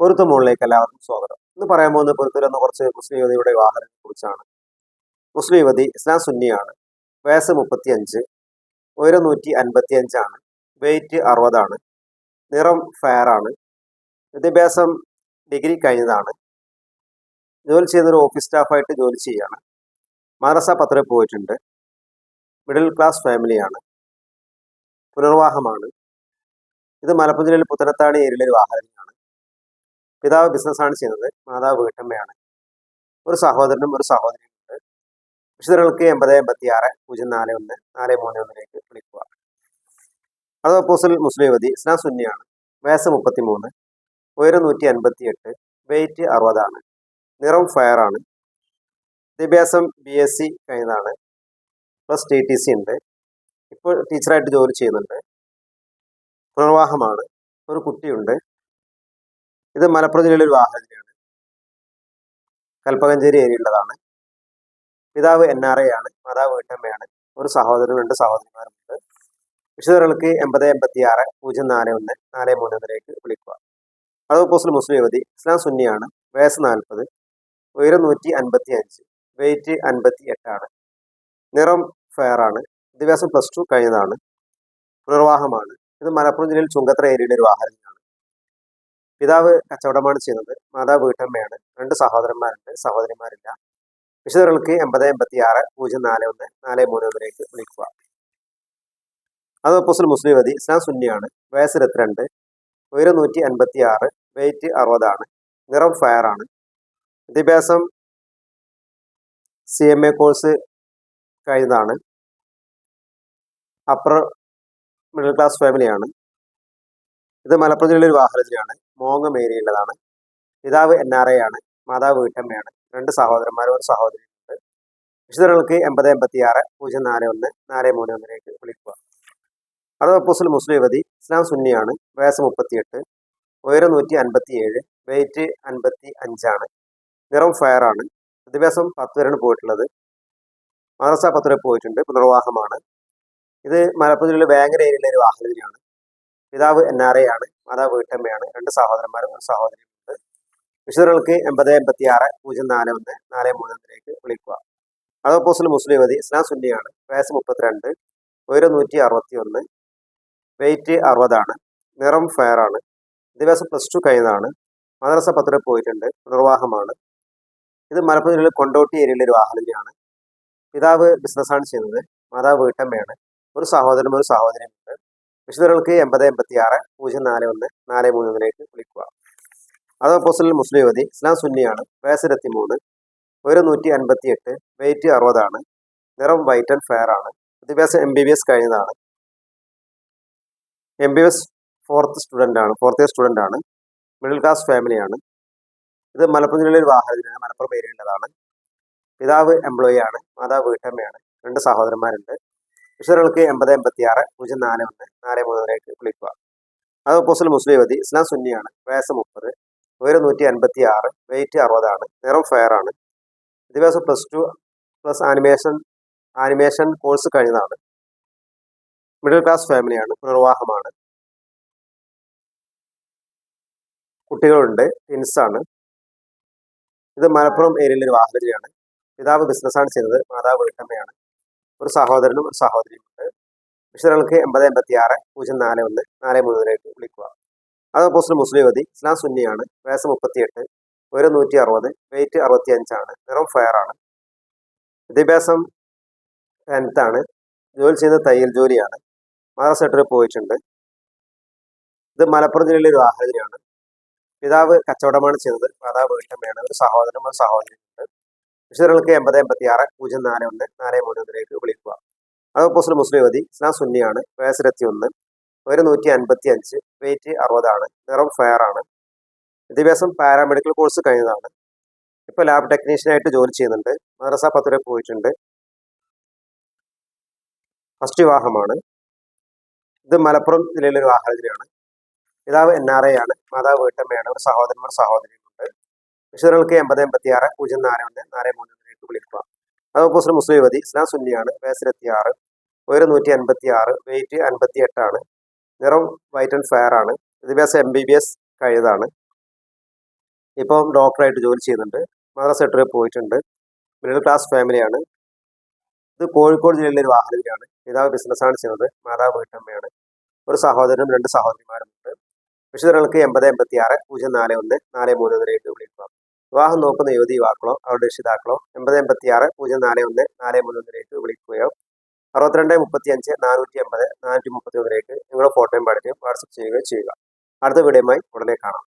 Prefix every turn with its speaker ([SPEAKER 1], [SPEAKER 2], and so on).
[SPEAKER 1] പൊരുത്ത മുകളിലേക്ക് എല്ലാവർക്കും സ്വാഗതം. ഇന്ന് പറയാൻ പോകുന്ന പൊരുത്തൂർ എന്ന കുറച്ച് മുസ്ലിം യുവതിയുടെ വിവാഹത്തെ കുറിച്ചാണ് മുസ്ലിം യുവതി ഇസ്ലാം സുന്നിയാണ്. വയസ്സ് മുപ്പത്തി അഞ്ച് ഉയരം നൂറ്റി അൻപത്തി അഞ്ചാണ് വെയിറ്റ് അറുപതാണ് നിറം ഫെയർ ആണ് വിദ്യാഭ്യാസം ഡിഗ്രി കഴിഞ്ഞതാണ് ജോലി ചെയ്യുന്നൊരു ഓഫീസ് സ്റ്റാഫായിട്ട് ജോലി ചെയ്യുകയാണ് മദ്രസ പത്ര പോയിട്ടുണ്ട് മിഡിൽ ക്ലാസ് ഫാമിലിയാണ് പുനർവാഹമാണ് ഇത് മലപ്പുറം ജില്ലയിൽ പുത്തനത്താണി ഏരിയയിലെ ഒരു വാഹനമാണ് പിതാവ് ബിസിനസ്സാണ് ചെയ്യുന്നത് മാതാവ് വീട്ടമ്മയാണ്. ഒരു സഹോദരനും ഒരു സഹോദരിയും ഉണ്ട്. വിശുദ്ധങ്ങൾക്ക് എൺപത് എൺപത്തി ആറ് പൂജ്യം നാല് ഒന്ന് നാല് മൂന്ന് ഒന്നിലേക്ക് വിളിക്കുക. അതോ പോസൽ മുസ്ലിം യുവതി ഇസ്ലാം സുന്നിയാണ്. വയസ്സ് മുപ്പത്തി മൂന്ന് ഉയരം നൂറ്റി അൻപത്തി എട്ട് വെയിറ്റ് അറുപതാണ്. നിറം ഫയർ ആണ്. വിദ്യാഭ്യാസം ബി എസ് സി കഴിഞ്ഞതാണ്. പ്ലസ് ടി ടി സി ഉണ്ട്. ഇപ്പോൾ ടീച്ചറായിട്ട് ജോലി ചെയ്യുന്നുണ്ട്. പുനർവാഹമാണ് ഒരു കുട്ടിയുണ്ട്. ഇത് മലപ്പുറം ജില്ലയിലെ ഒരു വാഹനത്തിലാണ് കൽപ്പകഞ്ചേരി ഏരിയയുള്ളതാണ് പിതാവ് എൻ ആർ എ ആണ്. മാതാവ് വീട്ടമ്മയാണ് ഒരു സഹോദരനും രണ്ട് സഹോദരിമാരുമുണ്ട് വിശുദ്ധകൾക്ക് എൺപത് എൺപത്തി ആറ് പൂജ്യം നാല് ഒന്ന് നാല് മൂന്ന് ഒന്നിലേക്ക് വിളിക്കുക. അത് പോസ്റ്റിൽ മുസ്ലിം യുവതി ഇസ്ലാം സുന്നിയാണ് വയസ്സ് നാൽപ്പത് ഉയരം നൂറ്റി അൻപത്തി അഞ്ച് വെയിറ്റ് അൻപത്തി എട്ടാണ് നിറം ഫെയർ ആണ്. വിദ്യാഭ്യാസം പ്ലസ് ടു കഴിഞ്ഞതാണ്. പുനർവാഹമാണ് ഇത് മലപ്പുറം ജില്ലയിൽ ചുങ്കത്ര ഏരിയയുടെ ഒരു വാഹനമാണ് പിതാവ് കച്ചവടമാണ് ചെയ്യുന്നത് മാതാവ് വീട്ടമ്മയാണ് രണ്ട് സഹോദരന്മാരുണ്ട് സഹോദരിമാരില്ല. വിശുദ്ധർക്ക് എൺപത് എൺപത്തി ആറ് പൂജ്യം നാല് ഒന്ന് നാല് മൂന്ന് ഒന്നിലേക്ക് വിളിക്കുക. അത് ഒപ്പോസിൽ മുസ്ലിം വതി ഇസ്ലാം സുന്നിയാണ് വയസ്സ് ഇരുപത്തിരണ്ട് ഉയരം നൂറ്റി അൻപത്തി ആറ് വെയിറ്റ് അറുപതാണ് നിറം ഫയർ ആണ്. വിദ്യാഭ്യാസം സി എം എ കോഴ്സ് കഴിഞ്ഞതാണ്. അപ്പർ മിഡിൽ ക്ലാസ് ഫാമിലിയാണ് ഇത് മലപ്പുറം ജില്ലയിലെ ഒരു വാഹനത്തിലാണ് മോങ്ങം ഏരിയയിലുള്ളതാണ്. പിതാവ് എൻ ആർ ഐ ആണ് മാതാവ് വീട്ടമ്മയാണ്. രണ്ട് സഹോദരന്മാരും ഒരു സഹോദരിയുണ്ട് വിശുദ്ധങ്ങൾക്ക് എൺപത് എൺപത്തി ആറ് പൂജ്യം നാല് ഒന്ന് നാല് മൂന്ന് ഒന്നിലേക്ക് വിളിക്കുക. അത് അപ്പോസിൽ മുസ്ലിം യുവതി ഇസ്ലാം സുന്നിയാണ്. വയസ്സ് മുപ്പത്തിയെട്ട് ഉയരം നൂറ്റി അൻപത്തി ഏഴ് വെയിറ്റ് അൻപത്തി അഞ്ചാണ് നിറം ഫയർ ആണ് വിദ്യാഭ്യാസം പത്ത് വരെയാണ് പോയിട്ടുള്ളത്. മദ്രസ പത്ത് വരെ പോയിട്ടുണ്ട്. പുനർവാഹമാണ് ഇത് മലപ്പുറം ജില്ലയിലെ വേങ്ങര ഏരിയയിലെ ഒരു വാഹനത്തിനാണ് പിതാവ് എൻ ആർ എ ആണ് മാതാവ് വീട്ടമ്മയാണ്. രണ്ട് സഹോദരന്മാരും ഒരു സഹോദരിയുമുണ്ട് വിശുദ്ധങ്ങൾക്ക് എൺപത് എൺപത്തി ആറ് പൂജ്യം നാല് ഒന്ന് നാല് മൂന്ന് ഒന്നിലേക്ക് വിളിക്കുക. അതോപ്പോസിൽ മുസ്ലിം മതി. ഇസ്ലാം സുന്നിയാണ്. വയസ്സ് മുപ്പത്തിരണ്ട് ഉയരം നൂറ്റി അറുപത്തി ഒന്ന് വെയിറ്റ് അറുപതാണ് നിറം ഫെയർ ആണ് വിദ്യാഭ്യാസം പ്ലസ് ടു കഴിഞ്ഞതാണ് മദ്രസ പത്ര പോയിട്ടുണ്ട് നിർവാഹമാണ്. ഇത് മലപ്പുറം ജില്ലയിൽ കൊണ്ടോട്ടി ഏരിയയിലെ ഒരു വാഹനയാണ് പിതാവ് ബിസിനസ്സാണ് ചെയ്യുന്നത് മാതാവ് വീട്ടമ്മയാണ്. ഒരു സഹോദരനും ഒരു സഹോദരിയുമുണ്ട് വിശുദ്ധർക്ക് എൺപത് എൺപത്തി ആറ് പൂജ്യം നാല് ഒന്ന് നാല് മൂന്ന് ഒന്നിലേക്ക് വിളിക്കുക. അത് മുസ്ലിം യുവതി ഇസ്ലാം സുന്നിയാണ് വയസ്സ് ഇരുപത്തി മൂന്ന് ഒരു നൂറ്റി അൻപത്തി എട്ട് വെയിറ്റ് അറുപതാണ് നിറം വൈറ്റ് ആൻഡ് ഫെയർ ആണ് വിദ്യാഭ്യാസം എം ബി ബി എസ് കഴിഞ്ഞതാണ് M B S fourth student ആണ് ഫോർത്ത് ഇയർ സ്റ്റുഡന്റ് ആണ് മിഡിൽ ക്ലാസ് ഫാമിലിയാണ് ഇത് മലപ്പുറം ജില്ലയിൽ വാഹനത്തിനാണ് മലപ്പുറം ഏരിയയുള്ളതാണ് പിതാവ് എംപ്ലോയി ആണ് മാതാവ് വീട്ടമ്മയാണ് രണ്ട് സഹോദരന്മാരുണ്ട്. വിശുദ്ധർക്ക് എൺപത് എൺപത്തി ആറ് പൂജ്യം നാല് ഒന്ന് നാല് മൂന്നിലേക്ക് വിളിക്കുക അത് പോസ്റ്റൽ മുസ്ലിം മതി. ഇസ്ലാം സുന്നിയാണ്. വയസ്സ് മുപ്പത്. ഉയരം നൂറ്റി അൻപത്തി ആറ് വെയിറ്റ് അറുപതാണ്. നിറം ഫെയർ ആണ്. വിദ്യാഭ്യാസം plus two plus animation animation course കഴിഞ്ഞതാണ്. മിഡിൽ ക്ലാസ് ഫാമിലിയാണ് പുനർവാഹമാണ് കുട്ടികളുണ്ട്. ടിൻസാണ് ഇത് മലപ്പുറം ഏരിയയിലെ ഒരു വാഹനത്തിലാണ്. പിതാവ് ബിസിനസ്സാണ് ചെയ്യുന്നത് മാതാവ് വീട്ടമ്മയാണ്. ഒരു സഹോദരനും ഒരു സഹോദരിയുമുണ്ട്. വിശദങ്ങൾക്ക് എൺപത് എൺപത്തി ആറ് പൂജ്യം നാല് ഒന്ന് നാല് മൂന്നിലേക്ക് വിളിക്കുക. അത് പോസ്റ്റ് മുസ്ലിം യുവതി ഇസ്ലാം സുന്നിയാണ് വയസ്സ് മുപ്പത്തിയെട്ട് ഒരു നൂറ്റി അറുപത് വെയിറ്റ് അറുപത്തി അഞ്ചാണ് നിറം ഫയറാണ് വിദ്യാഭ്യാസം ടെൻത്താണ് ജോലി ചെയ്യുന്നത് തയ്യൽ ജോലിയാണ് മഹാരാഷ്ട്രയിൽ പോയിട്ടുണ്ട്. ഇത് മലപ്പുറം ജില്ലയിലെ ഒരു ആഹാരിയാണ് പിതാവ് കച്ചവടമാണ് ചെയ്തത് മാതാവ് വീട്ടമ്മയാണ് ഒരു സഹോദരനും ഒരു സഹോദരിയുണ്ട് വിശുദ്ധങ്ങൾക്ക് എൺപത് എൺപത്തി ആറ് പൂജ്യം നാല് ഒന്ന് നാല് മൂന്ന് ഒന്നിലേക്ക് വിളിക്കുക. അത് പോസ്റ്റ് മുസ്ലിം യുവതി ഇസ്ലാം സുന്നിയാണ്. വയസ്സിലെത്തി ഒന്ന് ഒരു നൂറ്റി അൻപത്തി അഞ്ച് വെയിറ്റ് അറുപതാണ്. നിറം ഫെയർ ആണ്. വിദ്യാഭ്യാസം പാരാമെഡിക്കൽ കോഴ്സ് കഴിഞ്ഞതാണ്. ഇപ്പോൾ ലാബ് ടെക്നീഷ്യൻ ആയിട്ട് ജോലി ചെയ്യുന്നുണ്ട്. മദ്രസ പത്തുര പോയിട്ടുണ്ട്. ഫസ്റ്റ് വിവാഹമാണ്. ഇത് മലപ്പുറം ജില്ലയിലെ ഒരു വാഹനത്തിനാണ് പിതാവ് എൻ ആർ ഐ ആണ്. മാതാവ് വീട്ടമ്മയാണ്. ഒരു സഹോദരന്മാർ സഹോദരിയുമുണ്ട് വിശുദ്ധങ്ങൾക്ക് എൺപത് എൺപത്തി ആറ് പൂജ്യം നാല് ഒന്ന് നാല് മൂന്ന് ഒന്നിലേക്ക് വിളിക്കുക. അത് പോസ്റ്റ് മുസ്ലിം യുവതി ഇസ്ലാം സുന്നിയാണ് വയസ്സിലെത്തി ആറ് ഉയരം നൂറ്റി അൻപത്തി ആറ് വെയിറ്റ് അൻപത്തി എട്ടാണ് നിറം വൈറ്റ് ആൻഡ് ഫയർ ആണ് വിദ്യാഭ്യാസം എം ബി ബി എസ് കഴിഞ്ഞതാണ്. ഇപ്പം ഡോക്ടറായിട്ട് ജോലി ചെയ്യുന്നുണ്ട് മദ്രസ സെക്ടറിൽ പോയിട്ടുണ്ട് മിഡിൽ ക്ലാസ് ഫാമിലിയാണ് ഇത് കോഴിക്കോട് ജില്ലയിലെ ഒരു വാഹനത്തിലാണ് പിതാവ് ബിസിനസ്സാണ് ചെയ്യുന്നത് മാതാവ് വീട്ടമ്മയാണ്. ഒരു സഹോദരനും രണ്ട് സഹോദരിമാരും ഉണ്ട് വിശുദ്ധങ്ങൾക്ക് എൺപത് എൺപത്തി ആറ് പൂജ്യം നാല് ഒന്ന് നാല് മൂന്ന് ഒന്നിലേക്ക് വിളിക്കുക. വിവാഹം നോക്കുന്ന യുവതി യുവാക്കളോ അവരുടെ രക്ഷിതാക്കളോ എൺപത് എൺപത്തി ആറ് പൂജ്യം നാല് ഒന്ന് നാല് മൂന്ന് ഒന്നിലേക്ക് വിളിക്കുകയോ അറുപത്തിരണ്ട് മുപ്പത്തി അഞ്ച് നാനൂറ്റി എൺപത് നാനൂറ്റി മുപ്പത്തി ഒന്നിലേക്ക് നിങ്ങളുടെ ഫോട്ടോയും പഠിക്കുകയും വാട്സപ്പ് ചെയ്യുകയോ ചെയ്യുക. അടുത്ത വീഡിയോയുമായി ഉടനെ കാണാം.